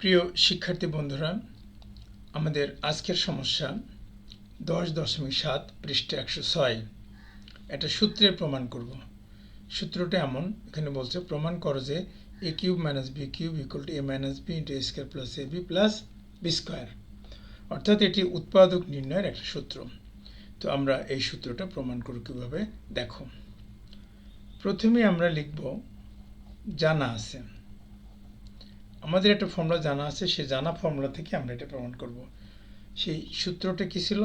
প্রিয় শিক্ষার্থী বন্ধুরা, আমাদের আজকের সমস্যা দশ দশমিক সাত পৃষ্ঠে একশো ছয়। একটা সূত্রের প্রমাণ করব। সূত্রটা এমন, এখানে বলছে, প্রমাণ করো যে a cube minus b cube equal to a minus b into a square plus a b plus b square অর্থাৎ এটি উৎপাদক নির্ণয়ের একটা সূত্র। তো আমরা এই সূত্রটা প্রমাণ করব কীভাবে? দেখো। প্রথমে আমরা লিখব, জানা আছে। আমাদের একটা ফর্মুলা জানা আছে সেই জানা ফর্মুলা থেকে আমরা এটা প্রমাণ করব। সেই সূত্রটা কি ছিল?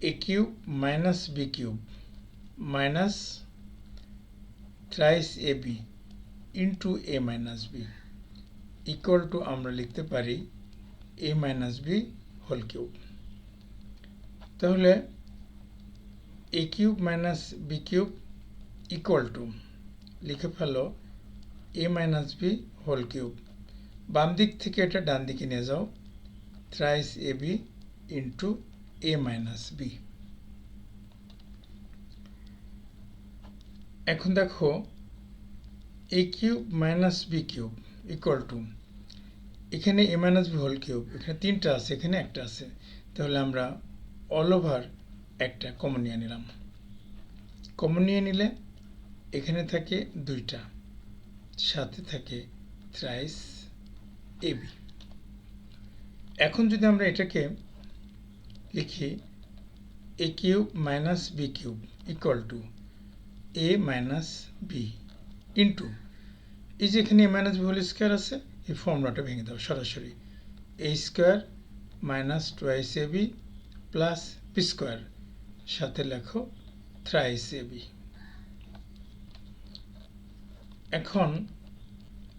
A cube minus b cube minus thrice a b into a minus b equal to আমরা লিখতে পারি a minus b whole cube তাহলে a cube minus b cube equal to লিখে ফেলো a minus b whole cube বাম দিক থেকে এটা ডান দিকে নিয়ে যাও। Thrice a b into a minus b এখন দেখো a cube minus b cube equal to এখানে a minus b whole cube এখানে তিনটা আছে, এখানে একটা আছে। তাহলে আমরা অল ওভার একটা কমন নিয়ে নিলাম। কমন নিলে এখানে থাকে দুইটা। সাথে থাকে থ্রাইস এবি এখন যদি আমরা এটাকে লিখি a cube minus b cube equal to a minus b into এই যে এখানে a minus b whole square আছে, এই ফর্মুলাটা ভেঙে দাও সরাসরি। A square minus twice a b plus b square সাথে লেখো থ্রাইস এ বি এখন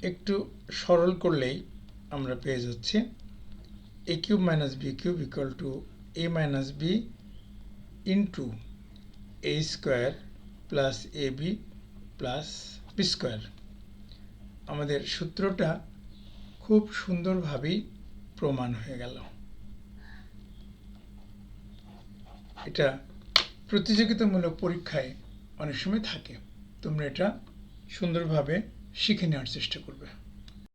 একটু সরল করলেই আমরা পেয়ে যাচ্ছি। A cube minus b cube equal to a minus b into a square plus a b plus b square আমাদের সূত্রটা খুব সুন্দরভাবেই প্রমাণ হয়ে গেল। এটা প্রতিযোগিতামূলক পরীক্ষায় অনেক সময় থাকে। তোমরা এটা সুন্দরভাবে শিখে নেওয়ার চেষ্টা করবে।